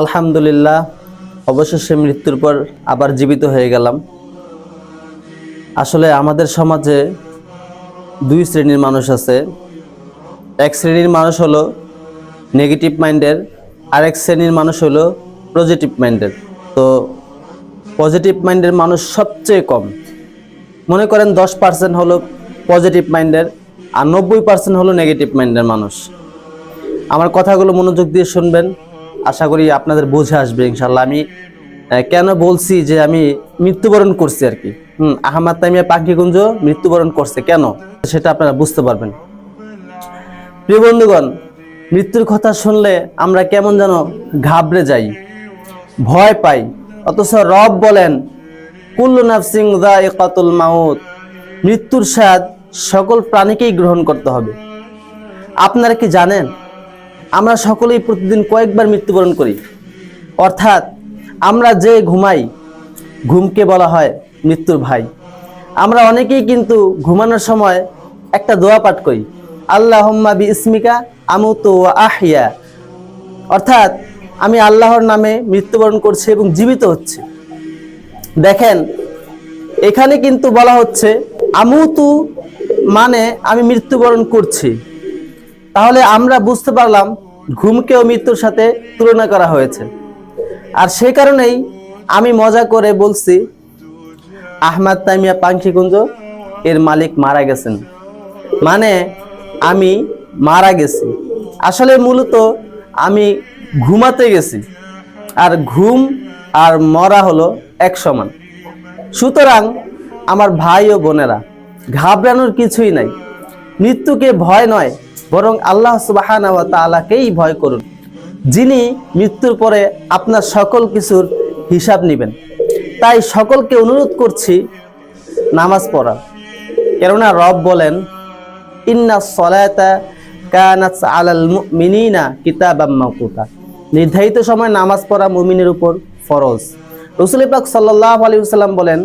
আলহামদুলিল্লাহ, অবশেষে মৃত্যুর পর আবার জীবিত হয়ে গেলাম। আসলে আমাদের সমাজে দুই শ্রেণির মানুষ আছে। এক শ্রেণির মানুষ হলো নেগেটিভ মাইন্ডের আরেক শ্রেণির মানুষ হলো পজিটিভ মাইন্ডের তো পজিটিভ মাইন্ডের মানুষ সবচেয়ে কম। মনে করেন দশ পার্সেন্ট হলো পজিটিভ মাইন্ডের আর নব্বই পার্সেন্ট হলো নেগেটিভ মাইন্ডের মানুষ। আমার কথাগুলো মনোযোগ দিয়ে শুনবেন। আশা করি আপনাদের বুঝে আসবে ইনশাল্লাহ আমি কেন বলছি যে আমি মৃত্যুবরণ করছি আর কি? হুম, আহমাদ তাইমিয়া পাখিগুঞ্জ মৃত্যুবরণ করছে কেন? সেটা আপনারা বুঝতে পারবেন। প্রিয় বন্ধুগণ, মৃত্যুর কথা শুনলে আমরা কেমন যেন ঘাবড়ে যাই, ভয় পাই। অথচ রব বলেন, কুল্লু নাফসিং দা ইকাতুল মাউত। মৃত্যুর স্বাদ সকল প্রাণীকেই গ্রহণ করতে হবে। আপনারা কি জানেন আমরা সকলেই প্রতিদিন কয়েকবার মৃত্যুবরণ করি। অর্থাৎ আমরা যে ঘুমাই, ঘুমকে বলা হয় মৃত্যুর ভাই। আমরা অনেকেই কিন্তু ঘুমানোর সময় একটা দোয়া পাঠ করি। আল্লাহ বি ইসমিকা আমুতু ওয়া আহিয়া। অর্থাৎ আমি আল্লাহর নামে মৃত্যুবরণ করছি এবং জীবিত হচ্ছে। দেখেন, এখানে কিন্তু বলা হচ্ছে, আমুতু মানে আমি মৃত্যুবরণ করছি। তাহলে আমরা বুঝতে পারলাম ঘুমকেও মৃত্যুর সাথে তুলনা করা হয়েছে। আর সে কারণেই আমি মজা করে বলছি, আহমাদ তাইমিয়া পাঙ্খিকুঞ্জ এর মালিক মারা গেছেন। মানে আমি মারা গেছি। আসলে মূলত আমি ঘুমাতে গেছি। আর ঘুম আর মরা হলো এক সমান। সুতরাং আমার ভাই ও বোনেরা, ঘাবড়ানোর কিছুই নাই। মৃত্যুকে ভয় নয় বরং আল্লাহ সুবাহানা ওয়া তাআলাকেই ভয় করুন। যিনি মৃত্যুর পরে আপনার সকল কিছুর হিসাব নেবেন। তাই সকলকে অনুরোধ করছি নামাজ পড়া। কেননা রব বলেন, ইন্না সলাতা কানাত আলাল মুমিনিনা কিতাবাম মাওকুতা নির্ধারিত সময় নামাজ পড়া মুমিনের উপর ফরজ। রসুল পাক সাল্লাল্লাহু আলাইহি ওয়াসাল্লাম বলেন,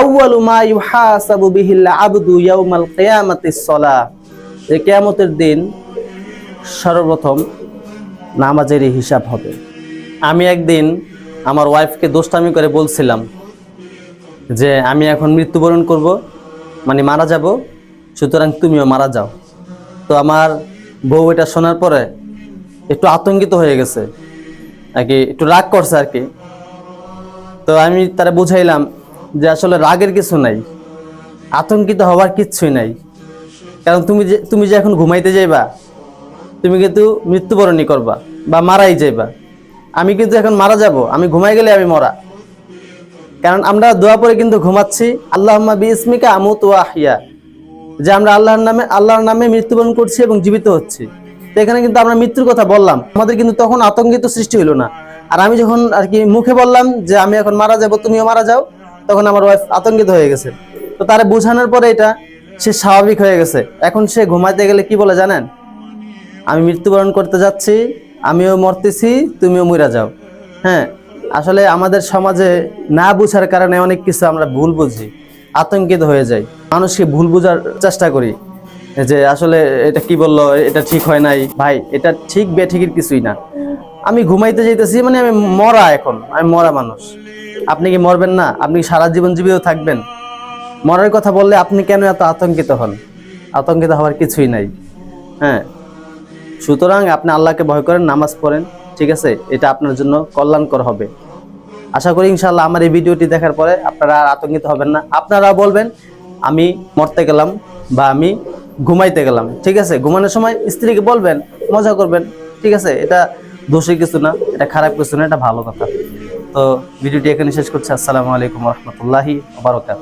আউয়ালু মা ইউহাসাবু বিহিল আবদু ইয়াউমাল কিয়ামাতিস সালাহ। যে কেয়ামতের দিন সর্বপ্রথম নামাজেরই হিসাব হবে। আমি একদিন আমার ওয়াইফকে দোস্তামি করে বলছিলাম যে, আমি এখন মৃত্যুবরণ করব মানে মারা যাব, সুতরাং তুমিও মারা যাও। তো আমার বউ এটা শোনার পরে একটু আতঙ্কিত হয়ে গেছে, আর কি একটু রাগ করছে আর কি। তো আমি তারা বুঝাইলাম যে, আসলে রাগের কিছু নাই, আতঙ্কিত হওয়ার কিচ্ছুই নাই। কারণ তুমি যে তুমি যে এখন ঘুমাইতে যাইবা, তুমি কিন্তু মৃত্যুবরণই করবা বা মারাই যাইবা। আমি কিন্তু এখন মারা যাব, আমি ঘুমাই গেলে আমি মরা। কারণ আমরা দোয়া পরে কিন্তু ঘুমাচ্ছি আল্লাহ বি ইসমিকা আমুত ওয়া আহিয়া যে আমরা আল্লাহর নামে আল্লাহর নামে মৃত্যুবরণ করছি এবং জীবিত হচ্ছি। তো এখানে কিন্তু আমরা মৃত্যুর কথা বললাম। আমাদের কিন্তু তখন আতঙ্কিত সৃষ্টি হলো না। আর আমি যখন আর কি মুখে বললাম যে আমি এখন মারা যাব, তুমিও মারা যাও, তখন আমার ওয়াইফ আতঙ্কিত হয়ে গেছে। তো তারে বোঝানোর পরে এটা সে স্বাভাবিক হয়ে গেছে। এখন সে ঘুমাইতে গেলে কি বলে জানেন? আমি মৃত্যুবরণ করতে যাচ্ছি, আমিও মরতেছি, তুমিও মরে যাও। হ্যাঁ আসলে আমাদের সমাজে না বুঝার কারণে অনেক কিছু আমরা ভুল বুঝি, আতঙ্কিত হয়ে যাই। মানুষকে ভুল বোঝার চেষ্টা করি যে আসলে এটা কি বলল, এটা ঠিক হয় নাই। ভাই, এটা ঠিক বে ঠিকের কিছুই না। আমি ঘুমাইতে যাইতেছি মানে আমি মরা এখন, আমি মরা মানুষ। আপনি কি মরবেন না? আপনি সারা জীবন জীবিত থাকবেন? মরার কথা বললে আপনি কেন এত আতঙ্কিত হন? আতঙ্কিত হওয়ার কিছুই নাই। হ্যাঁ। সুতরাং আপনি আল্লাহকে ভয় করেন, নামাজ পড়েন, ঠিক আছে? এটা আপনার জন্য কল্যাণকর হবে। আশা করি ইনশাল্লাহ আমার এই ভিডিওটি দেখার পরে আপনারা আর আতঙ্কিত হবেন না। আপনারা বলবেন, আমি মরতে গেলাম বা আমি ঘুমাইতে গেলাম, ঠিক আছে? ঘুমানোর সময় স্ত্রীকে বলবেন, মজা করবেন, ঠিক আছে? এটা দোষী কিছু না, এটা খারাপ কিছু না, এটা ভালো কথা। তো ভিডিওটি এখানে শেষ করছি। আসসালামু আলাইকুম রহমতুল্লাহি বারকাত